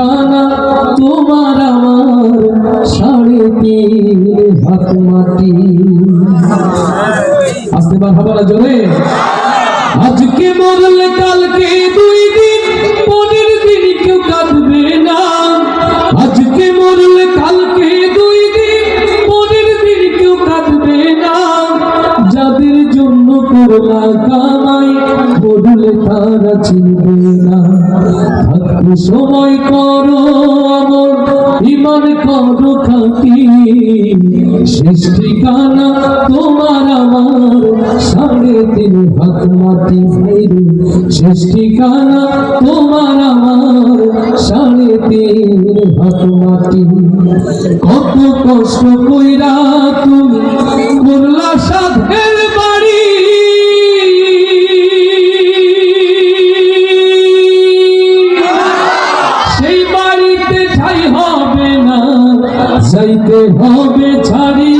ঠিকানা তোমার আমার সাড়ে তিন হাত মাটি। আসতে পারবা না জোরে? আজকে মরলে কালকে দুই দিন, পরের দিন কেউ কাঁদবে না। আজকে মরলে কালকে দুই দিন, পরের দিন কেউ কাঁদবে না। যাদের জন্য করলা কামাই সময় করো আমল ইমান করো খাটি। শেষ ঠিকানা তোমার আমার সাড়ে তিন হাত মাটি ফেরি। শেষ ঠিকানা তোমার আমার সাড়ে তিন হাত মাটি। কত কষ্ট কইরা বাড়িতে হবে না, যাইতে হবে ছাড়ি।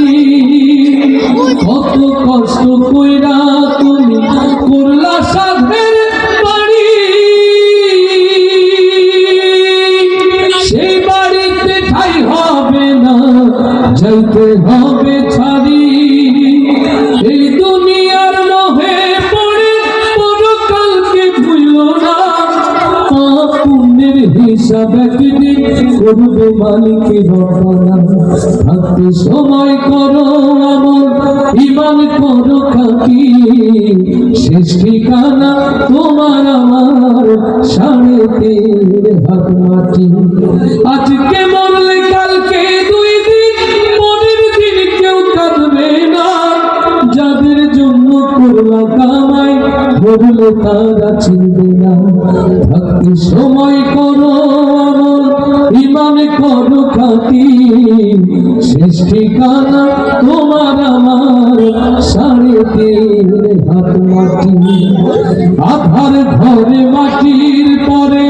কত কষ্ট কইরা তুমি করলা সাধের সেই বাড়িতে হবে না, যাইতে হবে ছাড়ি। এই দুনিয়ার পড়ে পরকালকে ভুলো না। পুণ্যের করবে মালিকে রবানা থাকতে সময় করো আমার, ইমান করো খাকি শেষ ঠিকানা তোমার আমার সাড়ে তিন হাত মাটি। আজকে বললে তারা চিনবে না। থাকতে সময় করো আমল, ইমান করো খাতি শেষ ঠিকানা তোমার আমার, সাড়ে তিন হাত মাটি। আধার ঘরে মাটির পরে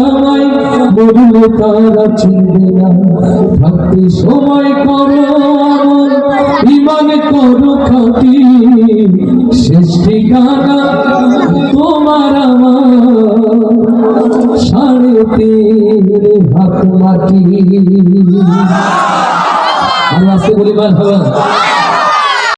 কামাই মরলে তারা চিনবে না। থাকতে সময় করো ইমান করো খাটি। শেষ ঠিকানা তোমার আমার। সাড়ে তিন হাত মাটি। আমরা আসতে বলি মার